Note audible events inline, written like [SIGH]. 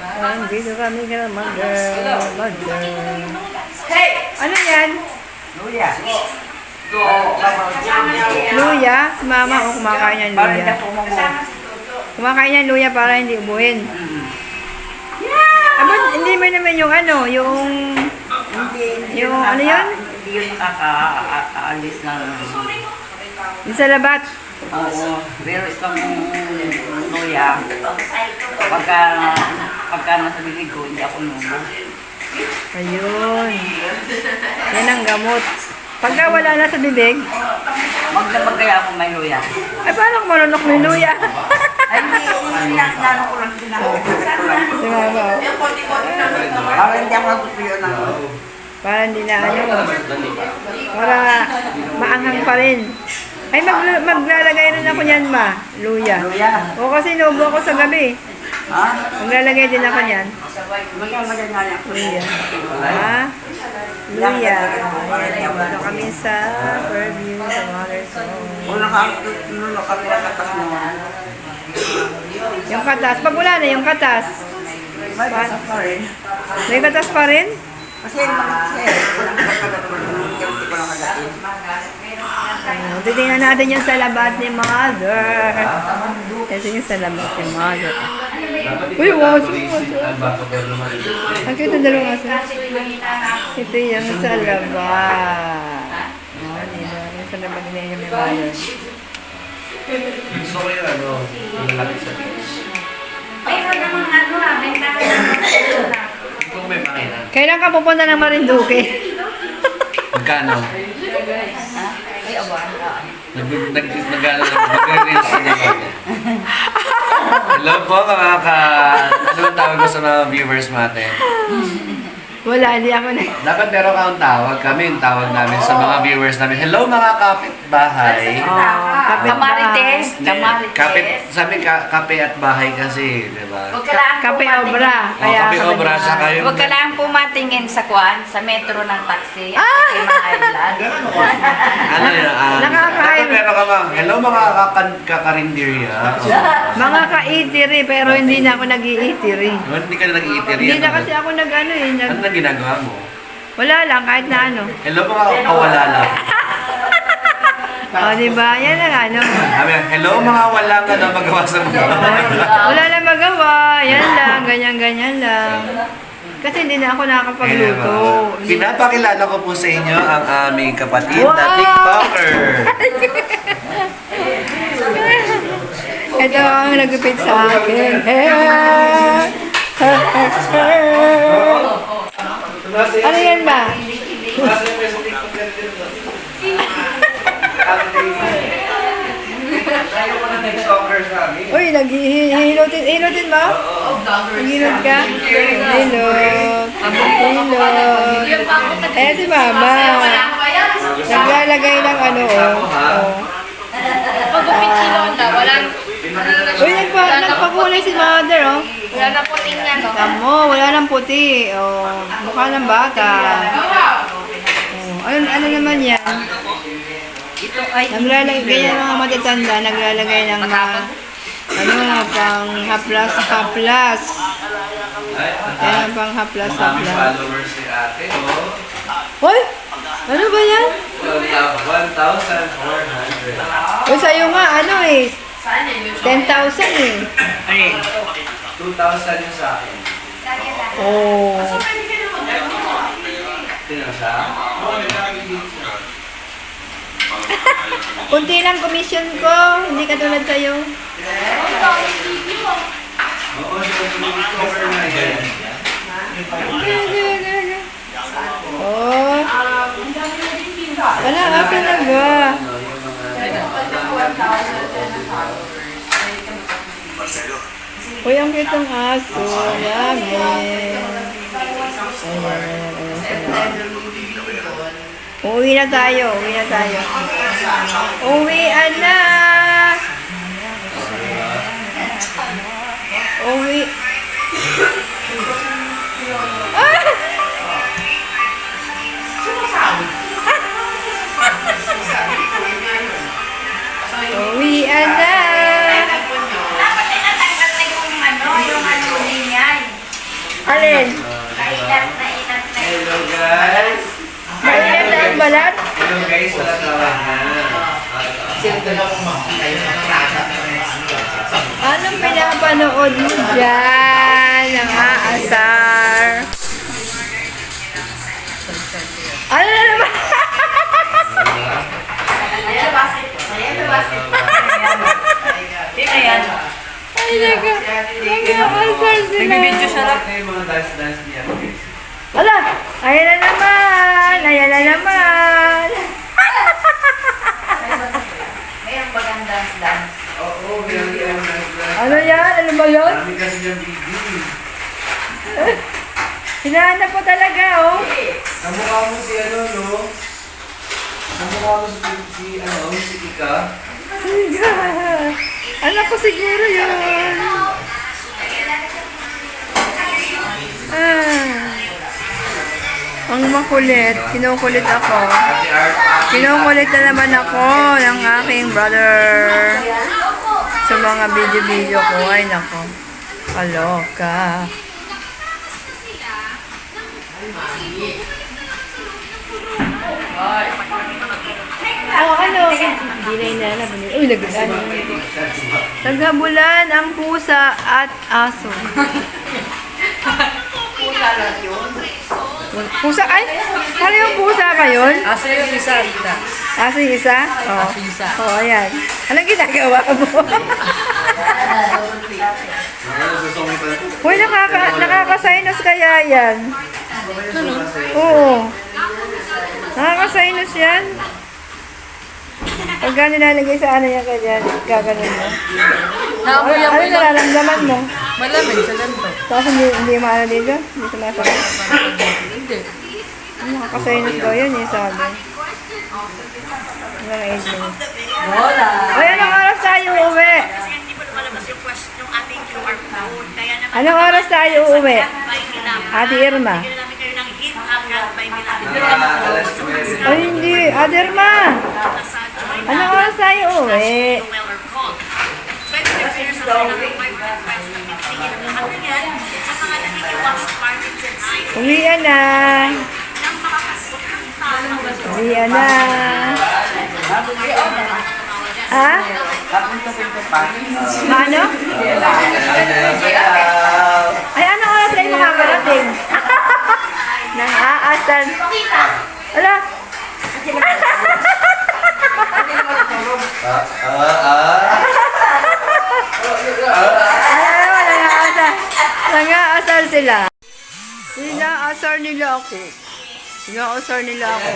Ayan, dito kami ka mag-girl, mag-girl. Hey! Ano yan? Luya. Luya? Si mama, o kumakain yan luya. Kumakain yan luya para hindi ubuhin. Aba, hindi mo naman yung ano, yung... Yung ano yun? Hindi yun nakakaalis ng... Yung sa labat. Oo. Pero itong luya, pagka, pagka nasa bibig ko, hindi ako nubo. Ayun. Yan ang gamot. Pagka wala na sa bibig, Magdabag kaya ako may luya. ay paano kung marunok may luya? Ay, hindi, hindi na, nano ko lang lang. si mama, oh. Para hindi ako natutuyo ng... Para hindi na ano. Para maanghang pa rin. Ay, mag, maglalagay rin ako niyan, ma. Luya. Luya. O kasi nubo ako sa gabi. Ha? Maglalagay din ako niyan. Din nga niya. Luya. Ha? Luya. Ayan, dito kami sa Fairview, sa Waterstone. Una ka, nuno kami nakatas mo. Yung katas. Pag wala na yung katas. May basa pa rin. May katas pa rin? Kasi kasi walang pagkakataon ng hindi ko lang kagatin. Ayun, Titingnan natin yung salabat ni Mother. Ito yung salabat ni Mother. Uy, waso, waso. Ang cute ng dalawang aso. Ito yung salabat. Oh, diba? Yung salabat ni Mother. Mother. Gusto ko yung ano, yung malapit sa beach. Mayroon namang ano ah, bentahan ng Gusto ko may pakinan. Kailan ka pupunta ng Marinduque? Magkano? Ay, awan. Nag, nag, nag-ano na, nag-reels na Hello po mga ka... Ano ang tawag mo sa mga viewers natin? Wala, hindi ako na. Dapat meron kang tawag. Kami yung tawag namin sa mga viewers namin. Hello mga kapitbahay. Oh, kapit Kamarites. Hindi, Kapit, sabi ka, kape at bahay kasi, di ba? Huwag ka lang Kape pumatingin. obra. O, kape obra sa kayo. Huwag ka lang pumatingin sa kwan, sa metro ng taxi. Ah! Kay mga island. Ano yun? ah, Nakakain. Meron ka mga, hello mga kakan, kakarinderya. Mga ka-eatery, pero hindi na ako nag-i-eatery. Oh, hindi ka na nag-iitiri. Hindi na kasi ako nag-ano eh. Nag, Ano na ginagawa mo? wala lang, kahit na ano. Hello mga kawala lang. O, oh, di ba? Yan ang ano. Sabi, hello mga wala ka na magawa sa mundo. Wala lang magawa. Yan lang, ganyan-ganyan lang. Kasi hindi na ako nakakapagluto. Hindi- Pinapakilala ko po sa inyo ang aming kapatid na Wow! TikToker. [LAUGHS] Ito ang nagupit sa akin. [LAUGHS] ano yan ba? [LAUGHS] Uy, naghihilotin. Hilotin mo? Naghilot ka? Hilot. Hilot. Eh, si Mama. Naglalagay ng ano, oh. oh. Pagupit si Lola, walang, Uy, nagpa, nagpakulay si Mother, oh. wala na puting ano. Tamo, wala nang puti. Oh, mukha ng bata. Oh, ano, ano naman yan? Ito ay... Naglalagay, ganyan mga matatanda, naglalagay ng mga, ano, pang haplas, haplas. Yan ang pang haplas, haplas. followers ni ate, oh. Hoy! Ano ba yan? 1,400. Uy, sa'yo nga, ano eh, 10,000 eh. Ay, 2,000 yung sa akin. Oh. Tingnan siya. Kunti lang commission ko, hindi katulad sa'yo. Oh. Wala, yung mga... Uy, ang cute ng aso. Yummy. Ayan, ayan, ayan. Uwi na tayo, uwi na tayo. Uwi na! Uwi. Balat? Hello guys, wala tawag na. Anong pinapanood mo dyan? Ang aasar. Ano na naman? Ayan, basit. Ayan, basit. Sino yan? Ay, naga. Nag-aasar sila. Nagbibidyo siya lang. Ala, ayan. Ayan na naman. Mayroong bagang dance-dance. Oo, meron yung dance-dance. Ano yan? Ano ba yun? Dami kasi yung baby. Hinahanap ko talaga, oh. Kamukha mo si ano, no? Kamukha mo si, si ano, si Ika. Anak ko siguro yun. Ah. Ang makulit. Kinukulit ako. Kinukulit na naman ako ng aking brother sa mga video-video ko. Ay, nako. Kaloka. Oh, ano? Hindi na inalab. Uy, nag-ano. Naghabulan ang pusa at aso. Pusa lang yun. Pusa? Ay! Ano yung pusa ba yun? Asa yung isa, Rita? Aso yung isa? Oo. Aso yung isa. Oo, ayan. Anong ginagawa mo? Uy, nakaka, nakaka-sinus kaya yan. Oo. Nakaka-sinus yan. Pagka nilalagay sa ano yan kaya gaganon mo. Ano, ano nararamdaman mo? Malamig sa ganito. Tapos hindi, hindi maano dito? Hindi sumasakit? Hindi. Nakaka-sinus daw yan eh, sabi. Hanggang 8 minutes. Wala. Ay, anong oras tayo uuwi? Kasi hindi mo lumalabas yung question yung ating QR code. Kaya naman, Anong oras tayo uuwi? Ate Irma. Bigyan namin kayo ng hint agad by Milam. Mga alas 9. Ay, hindi. Aderma! Nasa join Anong oras tayo uuwi? well or call. 25 years na sila ng White Red Press na pitingin. Ano yan? Sa mga nakikiwatch Martins and I. Uwian na. Uwian na. Ha? Pa. Ano? Ay, anong oras tayo makakarating? Nang aasan. Ala, Ah, ah, nangaasar. Nangaasar sila. Sinaasar nila ako. Sinaasar nila ako.